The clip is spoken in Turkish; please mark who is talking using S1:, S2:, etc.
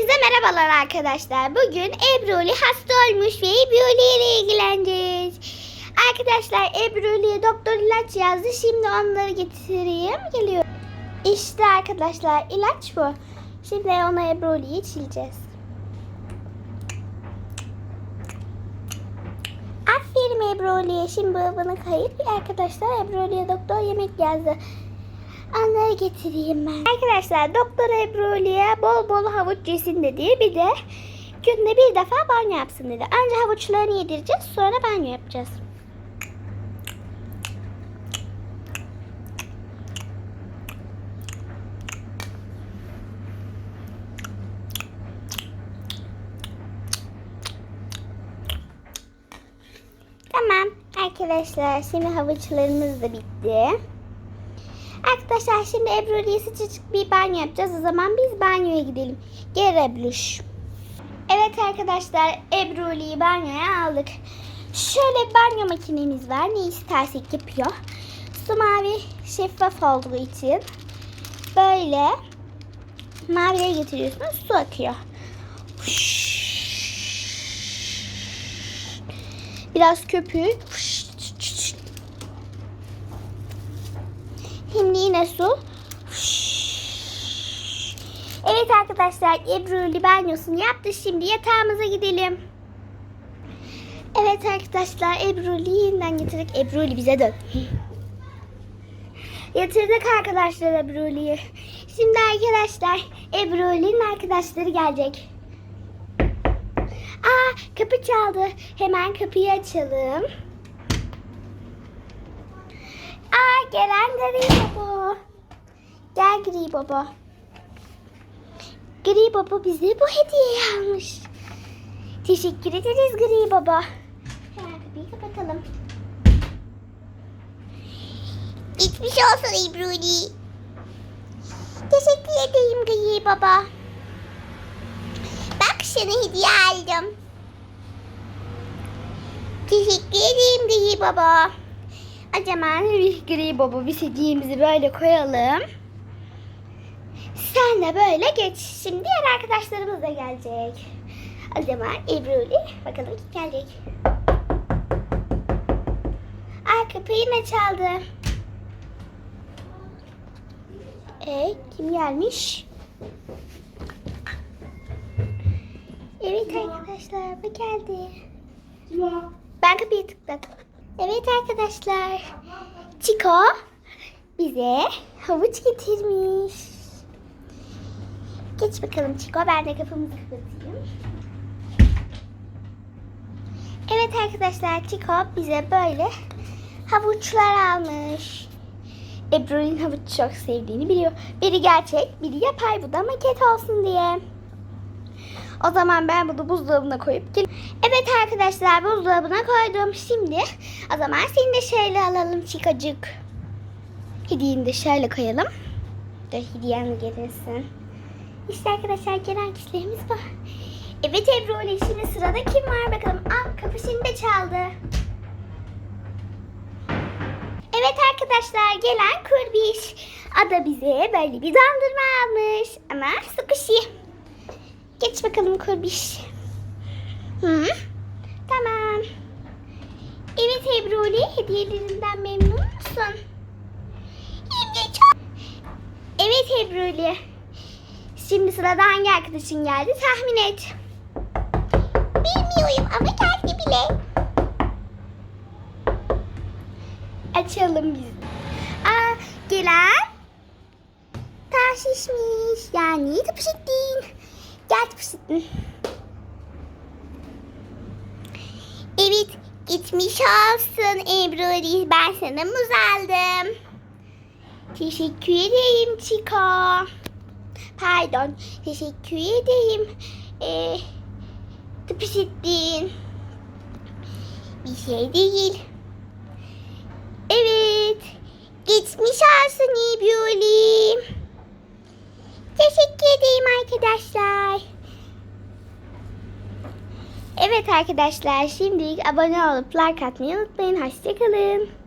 S1: Hepinize merhabalar arkadaşlar. Bugün Ebruli hasta olmuş ve Ebruli ile ilgileneceğiz. Arkadaşlar Ebruli'ye doktor ilaç yazdı. Şimdi onları getireyim. Geliyor. İşte arkadaşlar ilaç bu. Şimdi ona Ebruli'yi içileceğiz. Aferin Ebruli'ye. Şimdi bunu kayıp arkadaşlar Ebruli'ye doktor yemek yazdı. Onları getireyim ben. Arkadaşlar Doktor Ebru'ya bol bol havuç yesin dedi. Bir de günde bir defa banyo yapsın dedi. Önce havuçlarını yedireceğiz sonra banyo yapacağız. Tamam arkadaşlar şimdi havuçlarımız da bitti. Arkadaşlar şimdi Ebru'ya sıcacık bir banyo yapacağız. O zaman biz banyoya gidelim. Gel Ebruş. Evet arkadaşlar Ebru'yu banyoya aldık. Şöyle banyo makinemiz var. Ne istersek yapıyor. Su mavi şeffaf olduğu için böyle maviye getiriyorsunuz. Su akıyor. Biraz köpük. Yine su. Evet arkadaşlar Ebru'li banyosunu yaptı. Şimdi yatağımıza gidelim. Evet arkadaşlar Ebru'li yeniden getirdik. Ebru'li bize dön. Yatırdık arkadaşlar Ebru'li'yi. Şimdi arkadaşlar Ebru'li'nin arkadaşları gelecek. Aa kapı çaldı. Hemen kapıyı açalım. Aa gelen Gri Baba. Gel Gri Baba. Gri Baba bize bu hediyeyi almış. Teşekkür ederiz Gri Baba. Hemen kapıyı kapatalım. Geçmiş olsun İbruli. Teşekkür ederim Gri Baba. Bak sana hediye aldım. Teşekkür ederim Gri Baba. Bir gri baba biz hediyemizi böyle koyalım. Sen de böyle geç. Şimdi diğer arkadaşlarımız da gelecek. Zaman Ebru'li bakalım kim gelecek. Ay kapıyı ne çaldı? E kim gelmiş? Evet arkadaşlar bu geldi. Ben kapıyı tıkladım. Evet arkadaşlar. Chico bize havuç getirmiş. Geç bakalım Chico. Ben de kapımızı kapatayım. Evet arkadaşlar Chico bize böyle havuçlar almış. Ebru'nun havuç çok sevdiğini biliyor. Biri gerçek, biri yapay. Bu da maket olsun diye. O zaman ben bunu buzdolabına koyup gel. Evet arkadaşlar buzdolabına koydum. Şimdi o zaman seni de şöyle alalım çikacık. Hediyeni de şöyle koyalım. Dur hediyen de gelirsin. İşte arkadaşlar gelen kişilerimiz bu. Evet Ebru ile şimdi sırada kim var bakalım. Aa kapı şimdi de çaldı. Evet arkadaşlar gelen kurbiş. Ada bize böyle bir dondurma almış. Ama sıkışı. Geç bakalım kurbiş. Hı? Tamam. Evet Ebruli hediyelerinden memnun musun? De çok. Evet Ebruli. Şimdi sırada hangi arkadaşın geldi tahmin et. Bilmiyorum ama geldi bile. Açalım biz. Aa, gelen taşışmış. Yani tıpışıktın. Gel tıpışıktın. Evet gitmiş olsun Ebru. Ben sana muz aldım. Teşekkür ederim Chico. Pardon. Teşekkür ederim. Ee, tıpışıktın. Bir şey değil. Evet. Geçmiş olsun İbrahim. Teşekkür ederim arkadaşlar. Evet arkadaşlar şimdi abone olup like atmayı unutmayın. Hoşçakalın.